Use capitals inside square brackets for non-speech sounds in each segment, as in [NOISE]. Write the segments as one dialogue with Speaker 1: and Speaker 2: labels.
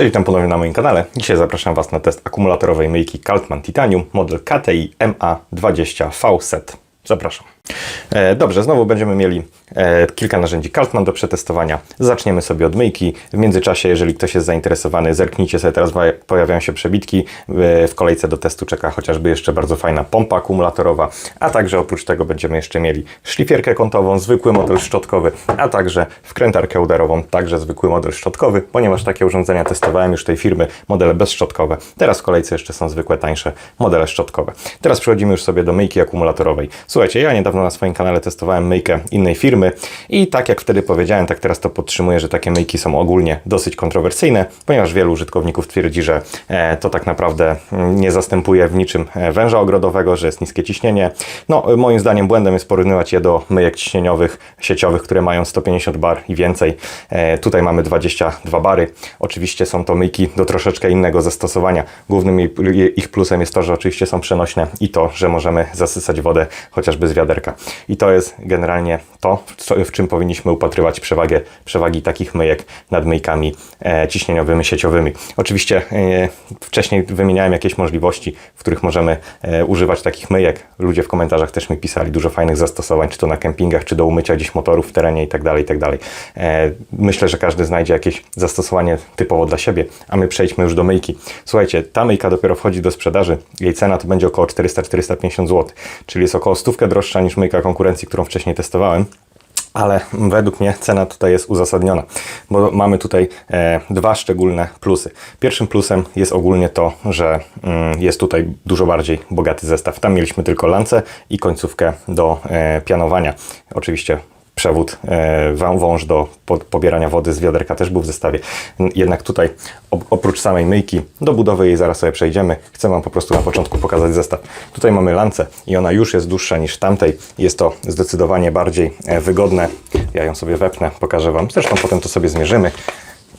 Speaker 1: Cześć, witam ponownie na moim kanale. Dzisiaj zapraszam Was na test akumulatorowej myjki Kaltman Titanium model KTI MA20V Set. Zapraszam. E, Dobrze, znowu będziemy mieli e, kilka narzędzi Kaltman do przetestowania. Zaczniemy sobie od myjki. W międzyczasie, jeżeli ktoś jest zainteresowany, zerknijcie sobie, teraz pojawiają się przebitki. E, W kolejce do testu czeka chociażby jeszcze bardzo fajna pompa akumulatorowa, a także oprócz tego będziemy jeszcze mieli szlifierkę kątową, zwykły model szczotkowy, a także wkrętarkę udarową, także zwykły model szczotkowy, ponieważ takie urządzenia testowałem już tej firmy, modele bezszczotkowe. Teraz w kolejce jeszcze są zwykłe, tańsze modele szczotkowe. Teraz przechodzimy już sobie do myjki akumulatorowej. Słuchajcie, ja niedawno na swoim kanale testowałem myjkę innej firmy i tak jak wtedy powiedziałem, tak teraz to podtrzymuję, że takie myjki są ogólnie dosyć kontrowersyjne, ponieważ wielu użytkowników twierdzi, że e, to tak naprawdę nie zastępuje w niczym e, węża ogrodowego, że jest niskie ciśnienie. No, moim zdaniem błędem jest porównywać je do myjek ciśnieniowych, sieciowych, które mają 150 bar i więcej. E, tutaj mamy 22 bary. Oczywiście są to myjki do troszeczkę innego zastosowania. Głównym ich plusem jest to, że oczywiście są przenośne i to, że możemy zasysać wodę chociażby z wiaderka. I to jest generalnie to, w czym powinniśmy upatrywać przewagę, przewagi takich myjek nad myjkami e, ciśnieniowymi, sieciowymi. Oczywiście e, wcześniej wymieniałem jakieś możliwości, w których możemy e, używać takich myjek. Ludzie w komentarzach też mi pisali dużo fajnych zastosowań, czy to na kempingach, czy do umycia gdzieś motorów w terenie i tak dalej, i tak Myślę, że każdy znajdzie jakieś zastosowanie typowo dla siebie, a my przejdźmy już do myjki. Słuchajcie, ta myjka dopiero wchodzi do sprzedaży. Jej cena to będzie około 400-450 zł, czyli jest około stówkę droższa niż myjka konkurencji, którą wcześniej testowałem. Ale według mnie cena tutaj jest uzasadniona, bo mamy tutaj e, dwa szczególne plusy. Pierwszym plusem jest ogólnie to, że mm, jest tutaj dużo bardziej bogaty zestaw. Tam mieliśmy tylko lance i końcówkę do e, pianowania. Oczywiście przewód, e, wą- wąż do po, pobierania wody z wiaderka też był w zestawie. Jednak tutaj op- oprócz samej myjki, do budowy jej zaraz sobie przejdziemy. Chcę Wam po prostu na początku pokazać zestaw. Tutaj mamy lancę i ona już jest dłuższa niż tamtej. Jest to zdecydowanie bardziej e, wygodne. Ja ją sobie wepnę, pokażę Wam. Zresztą potem to sobie zmierzymy.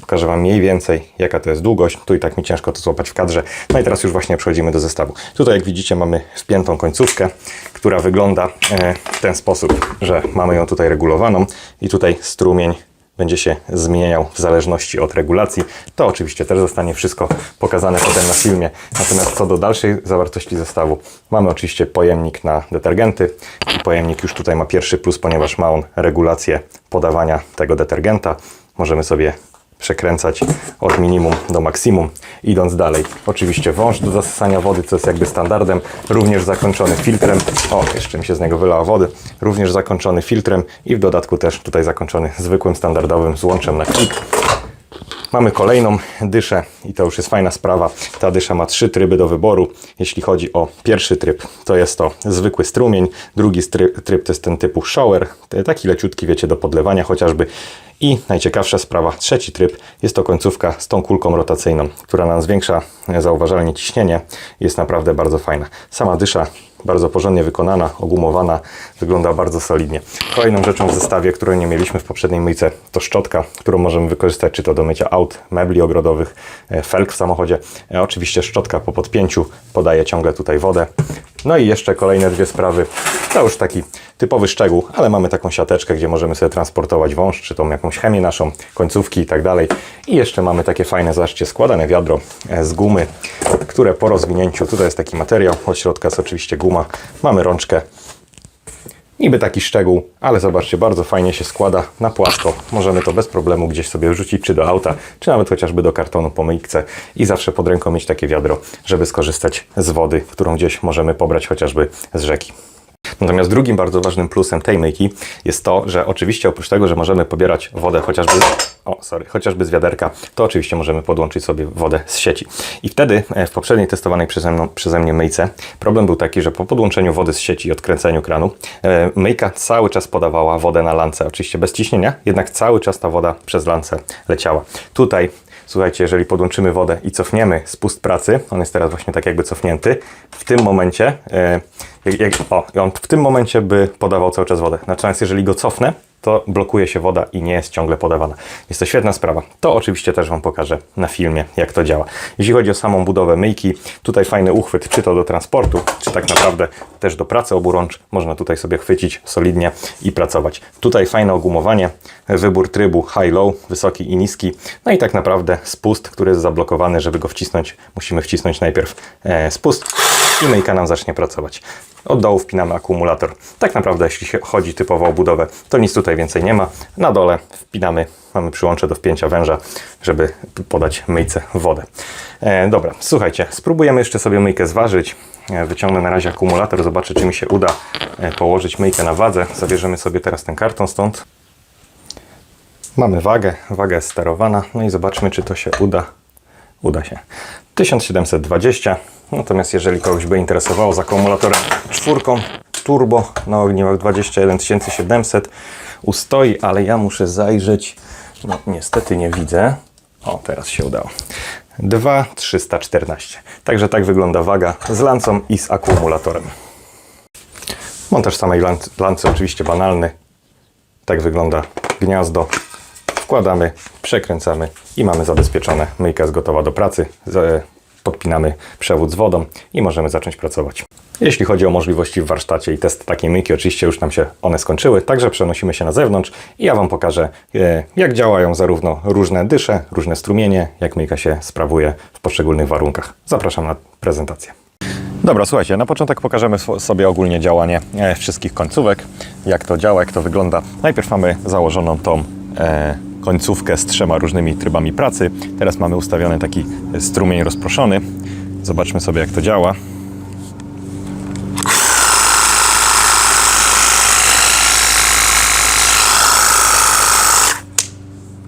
Speaker 1: Pokażę Wam mniej więcej, jaka to jest długość. Tu i tak mi ciężko to złapać w kadrze. No i teraz już właśnie przechodzimy do zestawu. Tutaj, jak widzicie, mamy wpiętą końcówkę, która wygląda e, w ten sposób, że mamy ją tutaj regulowaną i tutaj strumień będzie się zmieniał w zależności od regulacji. To oczywiście też zostanie wszystko pokazane potem na filmie. Natomiast co do dalszej zawartości zestawu, mamy oczywiście pojemnik na detergenty. Pojemnik już tutaj ma pierwszy plus, ponieważ ma on regulację podawania tego detergenta. Możemy sobie przekręcać od minimum do maksimum, idąc dalej. Oczywiście wąż do zasysania wody, co jest jakby standardem, również zakończony filtrem. O, jeszcze mi się z niego wylała wody. Również zakończony filtrem i w dodatku też tutaj zakończony zwykłym, standardowym złączem na klik. Mamy kolejną dyszę i to już jest fajna sprawa. Ta dysza ma trzy tryby do wyboru. Jeśli chodzi o pierwszy tryb, to jest to zwykły strumień. Drugi tryb to jest ten typu shower, taki leciutki, wiecie, do podlewania chociażby. I najciekawsza sprawa, trzeci tryb, jest to końcówka z tą kulką rotacyjną, która nam zwiększa zauważalnie ciśnienie. Jest naprawdę bardzo fajna. Sama dysza bardzo porządnie wykonana, ogumowana, wygląda bardzo solidnie. Kolejną rzeczą w zestawie, której nie mieliśmy w poprzedniej myjce, to szczotka, którą możemy wykorzystać czy to do mycia aut, mebli ogrodowych, e, felg w samochodzie. E, Oczywiście szczotka po podpięciu podaje ciągle tutaj wodę. No i jeszcze kolejne dwie sprawy. To już taki typowy szczegół, ale mamy taką siateczkę, gdzie możemy sobie transportować wąż, czy tą jakąś chemię naszą, końcówki i tak dalej. I jeszcze mamy takie fajne, zobaczcie, składane wiadro e, z gumy, które po rozwinięciu, tutaj jest taki materiał, od środka jest oczywiście guma, mamy rączkę, Niby taki szczegół, ale zobaczcie, bardzo fajnie się składa na płasko. Możemy to bez problemu gdzieś sobie wrzucić, czy do auta, czy nawet chociażby do kartonu po myjce i zawsze pod ręką mieć takie wiadro, żeby skorzystać z wody, którą gdzieś możemy pobrać chociażby z rzeki. Natomiast drugim bardzo ważnym plusem tej myjki jest to, że oczywiście oprócz tego, że możemy pobierać wodę chociażby, o, sorry, chociażby z wiaderka, to oczywiście możemy podłączyć sobie wodę z sieci. I wtedy e, w poprzedniej testowanej przeze, mną, przeze mnie myjce problem był taki, że po podłączeniu wody z sieci i odkręceniu kranu, e, myjka cały czas podawała wodę na lance, oczywiście bez ciśnienia, jednak cały czas ta woda przez lance leciała. Tutaj Słuchajcie, jeżeli podłączymy wodę i cofniemy spust pracy, on jest teraz właśnie tak jakby cofnięty, w tym momencie, e, jak, jak, o, i on w tym momencie by podawał cały czas wodę. Natomiast jeżeli go cofnę to blokuje się woda i nie jest ciągle podawana. Jest to świetna sprawa. To oczywiście też Wam pokażę na filmie, jak to działa. Jeśli chodzi o samą budowę myjki, tutaj fajny uchwyt, czy to do transportu, czy tak naprawdę też do pracy oburącz. Można tutaj sobie chwycić solidnie i pracować. Tutaj fajne ogumowanie, wybór trybu high-low, wysoki i niski. No i tak naprawdę spust, który jest zablokowany, żeby go wcisnąć, musimy wcisnąć najpierw e, spust i myjka nam zacznie pracować. Od dołu wpinamy akumulator. Tak naprawdę, jeśli chodzi typowo o budowę, to nic tutaj więcej nie ma. Na dole wpinamy, mamy przyłącze do wpięcia węża, żeby podać myjce wodę. E, dobra, słuchajcie, spróbujemy jeszcze sobie myjkę zważyć. E, wyciągnę na razie akumulator, zobaczę, czy mi się uda e, położyć myjkę na wadze. Zabierzemy sobie teraz ten karton stąd. Mamy wagę, waga jest sterowana, no i zobaczmy, czy to się uda. Uda się. 1720. Natomiast jeżeli kogoś by interesowało z akumulatorem czwórką turbo na ogniwach 21700 ustoi, ale ja muszę zajrzeć. No niestety nie widzę. O, teraz się udało. 2314. Także tak wygląda waga z lancą i z akumulatorem. Montaż samej lancy, oczywiście banalny. Tak wygląda gniazdo. Wkładamy, przekręcamy i mamy zabezpieczone. Myjka jest gotowa do pracy. Podpinamy przewód z wodą i możemy zacząć pracować. Jeśli chodzi o możliwości w warsztacie i test takiej myjki, oczywiście już nam się one skończyły, także przenosimy się na zewnątrz i ja Wam pokażę, e, jak działają zarówno różne dysze, różne strumienie, jak myjka się sprawuje w poszczególnych warunkach. Zapraszam na prezentację. Dobra, słuchajcie, na początek pokażemy sobie ogólnie działanie e, wszystkich końcówek, jak to działa, jak to wygląda. Najpierw mamy założoną tą e, końcówkę z trzema różnymi trybami pracy. Teraz mamy ustawiony taki strumień rozproszony. Zobaczmy sobie, jak to działa.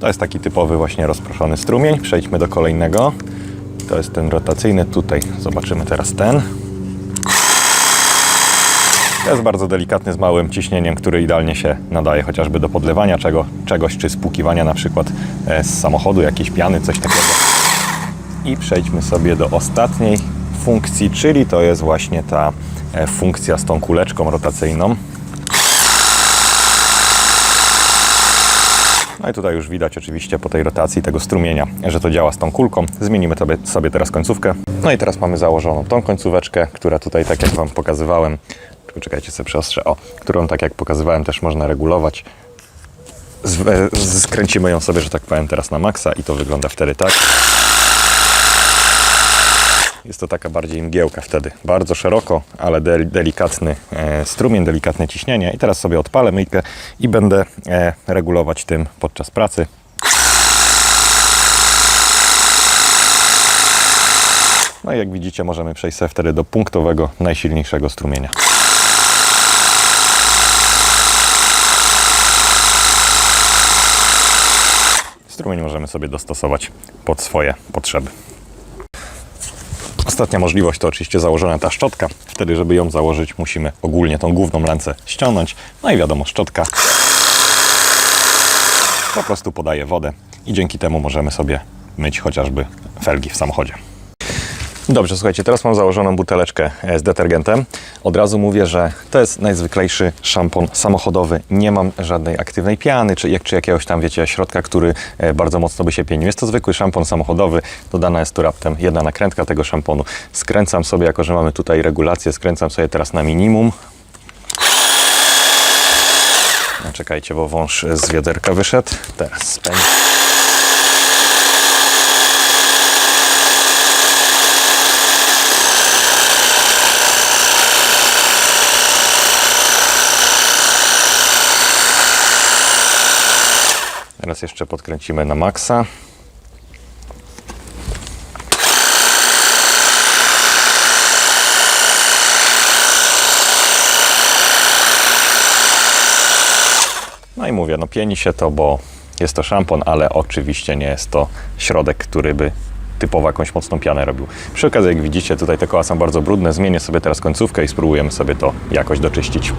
Speaker 1: To jest taki typowy właśnie rozproszony strumień. Przejdźmy do kolejnego. To jest ten rotacyjny. Tutaj zobaczymy teraz ten. Jest bardzo delikatny, z małym ciśnieniem, który idealnie się nadaje chociażby do podlewania czego, czegoś, czy spłukiwania na przykład e, z samochodu, jakiejś piany, coś takiego. I przejdźmy sobie do ostatniej funkcji, czyli to jest właśnie ta e, funkcja z tą kuleczką rotacyjną. No i tutaj już widać oczywiście po tej rotacji tego strumienia, że to działa z tą kulką. Zmienimy sobie teraz końcówkę. No i teraz mamy założoną tą końcóweczkę, która tutaj, tak jak Wam pokazywałem, poczekajcie sobie przyostrzę, o, którą tak jak pokazywałem też można regulować. Skręcimy ją sobie, że tak powiem, teraz na maksa i to wygląda wtedy tak. Jest to taka bardziej mgiełka wtedy. Bardzo szeroko, ale del- delikatny e, strumień, delikatne ciśnienie. I teraz sobie odpalę myjkę i będę e, regulować tym podczas pracy. No i jak widzicie, możemy przejść sobie wtedy do punktowego, najsilniejszego strumienia. Strumień możemy sobie dostosować pod swoje potrzeby. Ostatnia możliwość to oczywiście założona ta szczotka. Wtedy, żeby ją założyć, musimy ogólnie tą główną lancę ściągnąć. No i wiadomo, szczotka po prostu podaje wodę i dzięki temu możemy sobie myć chociażby felgi w samochodzie. Dobrze, słuchajcie, teraz mam założoną buteleczkę e, z detergentem. Od razu mówię, że to jest najzwyklejszy szampon samochodowy. Nie mam żadnej aktywnej piany, czy, jak, czy jakiegoś tam, wiecie, środka, który e, bardzo mocno by się pienił. Jest to zwykły szampon samochodowy. Dodana jest tu raptem jedna nakrętka tego szamponu. Skręcam sobie, jako że mamy tutaj regulację, skręcam sobie teraz na minimum. Czekajcie, bo wąż z wiaderka wyszedł. Teraz spędź. Teraz jeszcze podkręcimy na maksa. No i mówię, no pieni się to, bo jest to szampon, ale oczywiście nie jest to środek, który by typowo jakąś mocną pianę robił. Przy okazji, jak widzicie, tutaj te koła są bardzo brudne. Zmienię sobie teraz końcówkę i spróbujemy sobie to jakoś doczyścić.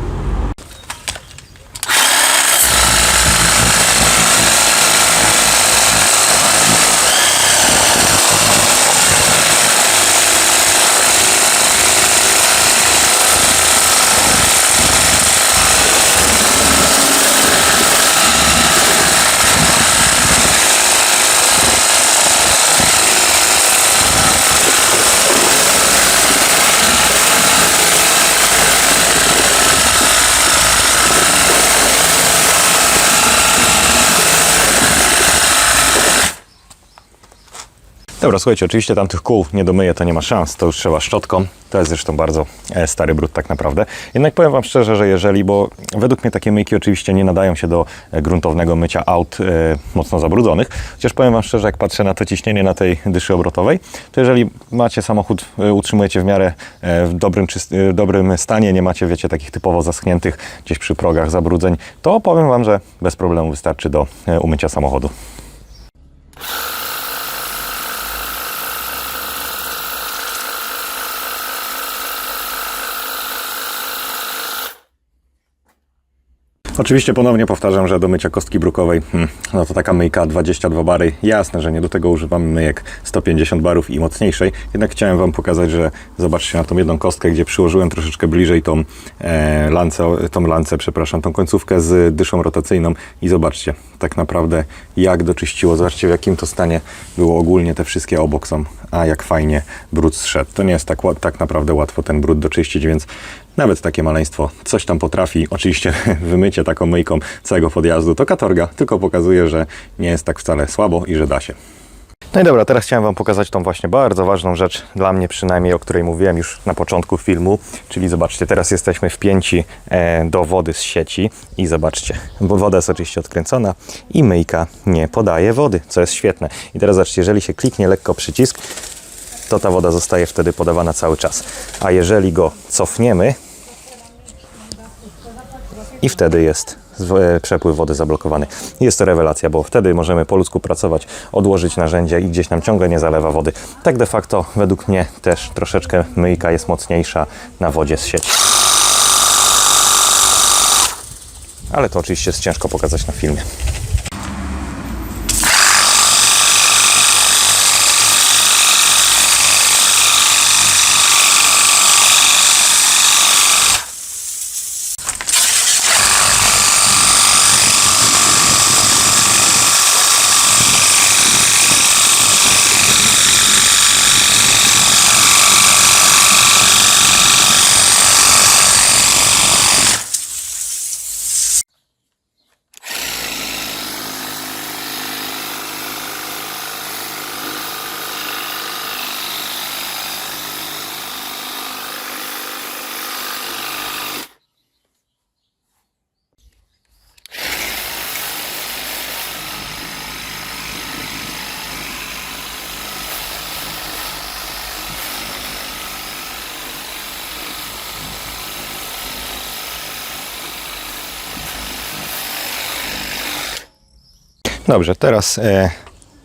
Speaker 1: Dobra, słuchajcie, oczywiście tam tych kół nie domyję, to nie ma szans, to już trzeba szczotką. To jest zresztą bardzo e, stary brud tak naprawdę. Jednak powiem Wam szczerze, że jeżeli, bo według mnie takie myjki oczywiście nie nadają się do e, gruntownego mycia aut e, mocno zabrudzonych, chociaż powiem Wam szczerze, jak patrzę na to ciśnienie na tej dyszy obrotowej, to jeżeli macie samochód, utrzymujecie w miarę w dobrym, dobrym stanie, nie macie, wiecie, takich typowo zaschniętych gdzieś przy progach zabrudzeń, to powiem Wam, że bez problemu wystarczy do umycia samochodu. Oczywiście ponownie powtarzam, że do mycia kostki brukowej, hmm, no to taka myjka 22 bary. Jasne, że nie do tego używamy myjek 150 barów i mocniejszej. Jednak chciałem Wam pokazać, że zobaczcie na tą jedną kostkę, gdzie przyłożyłem troszeczkę bliżej tą e, tą lancę, przepraszam, tą końcówkę z dyszą rotacyjną i zobaczcie tak naprawdę jak doczyściło. Zobaczcie w jakim to stanie było ogólnie te wszystkie obok są, a jak fajnie brud zszedł. To nie jest tak, tak naprawdę łatwo ten brud doczyścić, więc nawet takie maleństwo coś tam potrafi. Oczywiście [LAUGHS] wymycie taką myjką całego podjazdu to katorga, tylko pokazuje, że nie jest tak wcale słabo i że da się. No i dobra, teraz chciałem Wam pokazać tą właśnie bardzo ważną rzecz, dla mnie przynajmniej, o której mówiłem już na początku filmu, czyli zobaczcie, teraz jesteśmy wpięci e, do wody z sieci i zobaczcie, bo woda jest oczywiście odkręcona i myjka nie podaje wody, co jest świetne. I teraz zobaczcie, jeżeli się kliknie lekko przycisk, to ta woda zostaje wtedy podawana cały czas. A jeżeli go cofniemy, i wtedy jest e, przepływ wody zablokowany. Jest to rewelacja, bo wtedy możemy po ludzku pracować, odłożyć narzędzie i gdzieś nam ciągle nie zalewa wody. Tak de facto według mnie też troszeczkę myjka jest mocniejsza na wodzie z sieci. Ale to oczywiście jest ciężko pokazać na filmie. Dobrze, teraz e,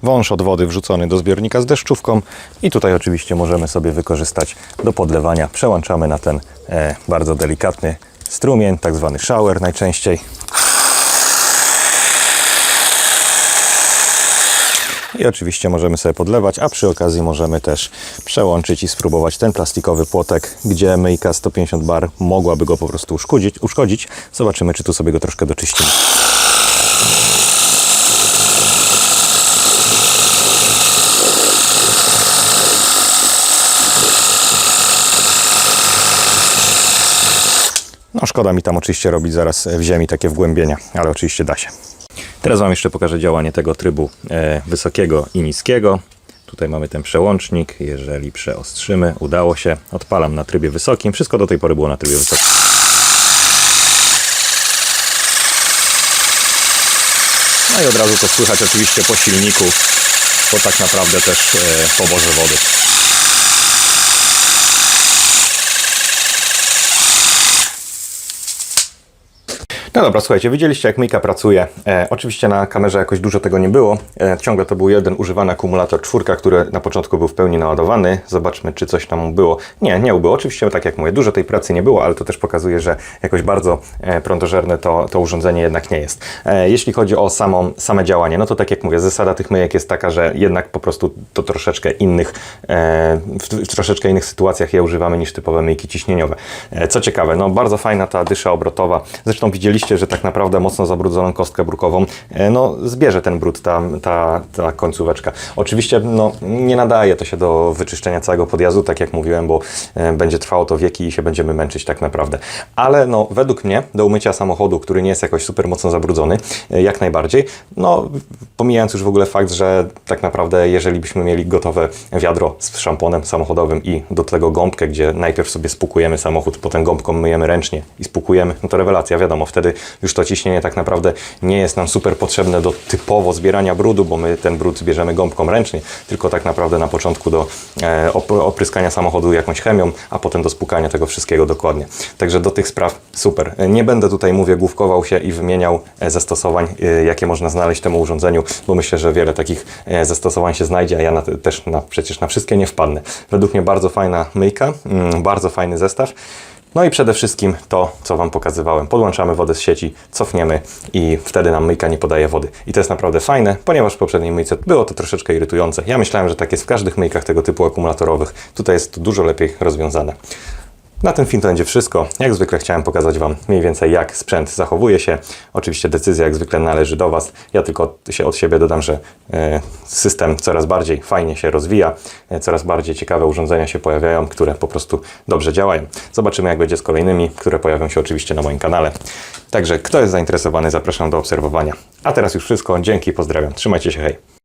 Speaker 1: wąż od wody wrzucony do zbiornika z deszczówką i tutaj oczywiście możemy sobie wykorzystać do podlewania. Przełączamy na ten e, bardzo delikatny strumień, tak zwany shower najczęściej. I oczywiście możemy sobie podlewać, a przy okazji możemy też przełączyć i spróbować ten plastikowy płotek, gdzie myjka 150 bar mogłaby go po prostu uszkodzić. uszkodzić. Zobaczymy, czy tu sobie go troszkę doczyścimy. Szkoda mi tam oczywiście robić zaraz w ziemi takie wgłębienia, ale oczywiście da się. Teraz Wam jeszcze pokażę działanie tego trybu e, wysokiego i niskiego. Tutaj mamy ten przełącznik. Jeżeli przeostrzymy, udało się. Odpalam na trybie wysokim. Wszystko do tej pory było na trybie wysokim. No i od razu to słychać oczywiście po silniku, bo tak naprawdę też e, poborze wody. No dobra, słuchajcie, widzieliście jak myjka pracuje. E, oczywiście na kamerze jakoś dużo tego nie było. E, ciągle to był jeden używany akumulator czwórka, który na początku był w pełni naładowany. Zobaczmy, czy coś tam było. Nie, nie ubyło. Oczywiście, tak jak mówię, dużo tej pracy nie było, ale to też pokazuje, że jakoś bardzo e, prądożerne to, to urządzenie jednak nie jest. E, jeśli chodzi o samą, same działanie, no to tak jak mówię, zasada tych myjek jest taka, że jednak po prostu to troszeczkę innych, e, w, w troszeczkę innych sytuacjach je używamy niż typowe myjki ciśnieniowe. E, co ciekawe, no bardzo fajna ta dysza obrotowa. Zresztą widzieliście oczywiście, że tak naprawdę mocno zabrudzoną kostkę brukową, e, no zbierze ten brud, ta, ta, ta końcóweczka. Oczywiście, no nie nadaje to się do wyczyszczenia całego podjazdu, tak jak mówiłem, bo e, będzie trwało to wieki i się będziemy męczyć tak naprawdę. Ale no według mnie do umycia samochodu, który nie jest jakoś super mocno zabrudzony, e, jak najbardziej, no pomijając już w ogóle fakt, że tak naprawdę jeżeli byśmy mieli gotowe wiadro z szamponem samochodowym i do tego gąbkę, gdzie najpierw sobie spłukujemy samochód, potem gąbką myjemy ręcznie i spłukujemy, no to rewelacja, wiadomo, wtedy już to ciśnienie tak naprawdę nie jest nam super potrzebne do typowo zbierania brudu, bo my ten brud zbierzemy gąbką ręcznie, tylko tak naprawdę na początku do e, op- opryskania samochodu jakąś chemią, a potem do spłukania tego wszystkiego dokładnie. Także do tych spraw super. E, Nie będę tutaj, mówię, główkował się i wymieniał e, zastosowań, jakie można znaleźć temu urządzeniu, bo myślę, że wiele takich zastosowań się znajdzie, a ja na, te- też na, przecież na wszystkie nie wpadnę. Według mnie bardzo fajna myjka, mm, bardzo fajny zestaw. No i przede wszystkim to, co Wam pokazywałem. Podłączamy wodę z sieci, cofniemy i wtedy nam myjka nie podaje wody. I to jest naprawdę fajne, ponieważ w poprzedniej myjce było to troszeczkę irytujące. Ja myślałem, że tak jest w każdych myjkach tego typu akumulatorowych. Tutaj jest to dużo lepiej rozwiązane. Na ten film to będzie wszystko. Jak zwykle chciałem pokazać Wam mniej więcej jak sprzęt zachowuje się. Oczywiście decyzja jak zwykle należy do Was. Ja tylko się od siebie dodam, że e, system coraz bardziej fajnie się rozwija, e, coraz bardziej ciekawe urządzenia się pojawiają, które po prostu dobrze działają. Zobaczymy jak będzie z kolejnymi, które pojawią się oczywiście na moim kanale. Także kto jest zainteresowany zapraszam do obserwowania. A teraz już wszystko. Dzięki, pozdrawiam. Trzymajcie się, hej.